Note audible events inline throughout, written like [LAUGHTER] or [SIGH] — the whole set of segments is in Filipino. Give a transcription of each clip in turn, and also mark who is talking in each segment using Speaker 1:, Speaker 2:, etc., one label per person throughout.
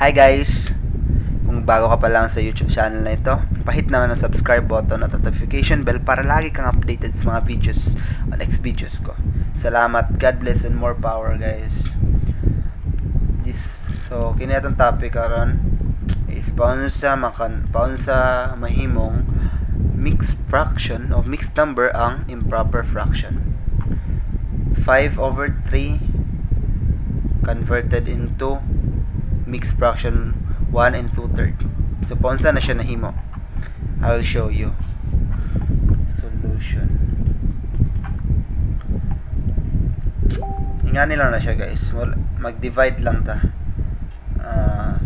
Speaker 1: Hi guys! Kung bago ka pa lang sa YouTube channel na ito, pahit naman ang subscribe button at notification bell para lagi kang updated sa mga videos o next videos ko. Salamat, God bless and more power guys. This, so, kinetong topic karon is paano sa makan, paano sa mahimong mixed fraction of mixed number ang improper fraction. 5 over 3 converted into mixed fraction 1 and 2 third. So, paunsa na siya nahimo. I will show you. Solution. Ingani lang na siya guys. Mag-divide lang ta. Ah,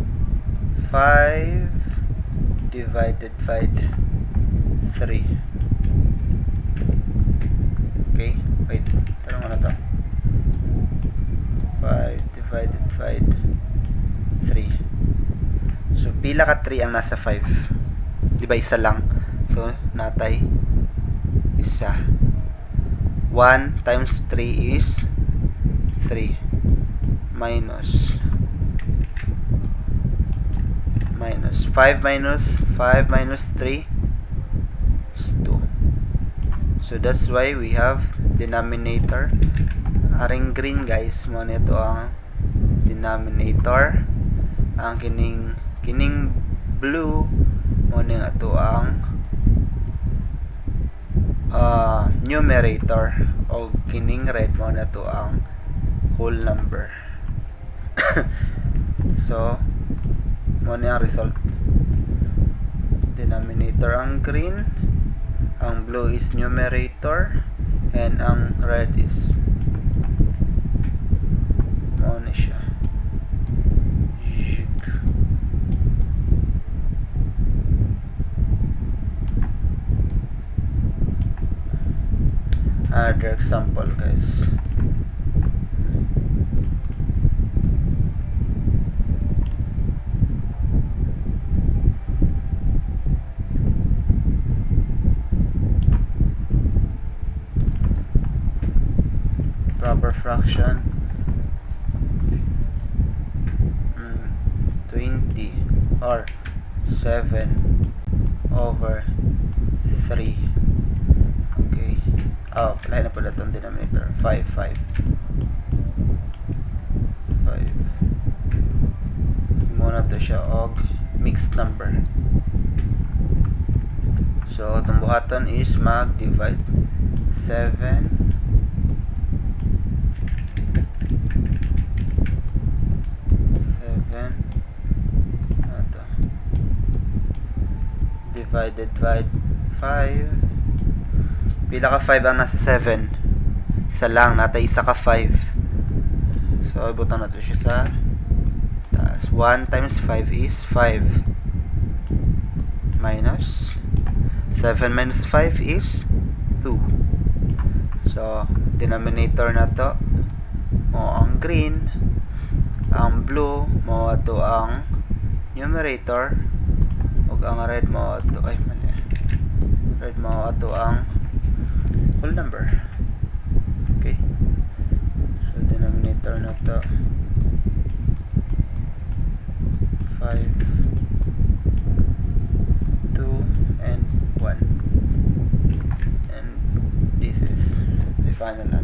Speaker 1: 5 divided by 3. Okay? Wait. Tanong na to. 5 divided by 3. So, pila ka 3 ang nasa 5? Di ba isa lang? So, natay isa. 1 times 3 is 3 minus minus 5 minus 5 minus 3 is 2. So, that's why we have denominator aring green guys mo nito ang denominator ang kining kining blue mo ni ato ang uh, numerator. O kining red mo na to ang whole number. [COUGHS] So mo ni ang result. Denominator ang green ang blue is numerator and ang red is mo ni siya another example guys. Proper fraction. Mm, 20 or 7 over 3 okay oh lahi na pala itong denominator. 5 5 5 muna to siya og mixed number. So itong buhaton is mag divide 7 7 ato divided by 5 pila ka 5 ang nasa 7 isa lang nata isa ka 5 so ibutan na to siya sa taas. 1 times 5 is 5 minus 7 minus 5 is 2 so denominator na to mo ang green ang blue mo ato ang numerator. Ug ang red mo ato ay mali. Red mo ato ang multiple number. Okay. So denominator na to. 5 2 and 1 and this is the final answer.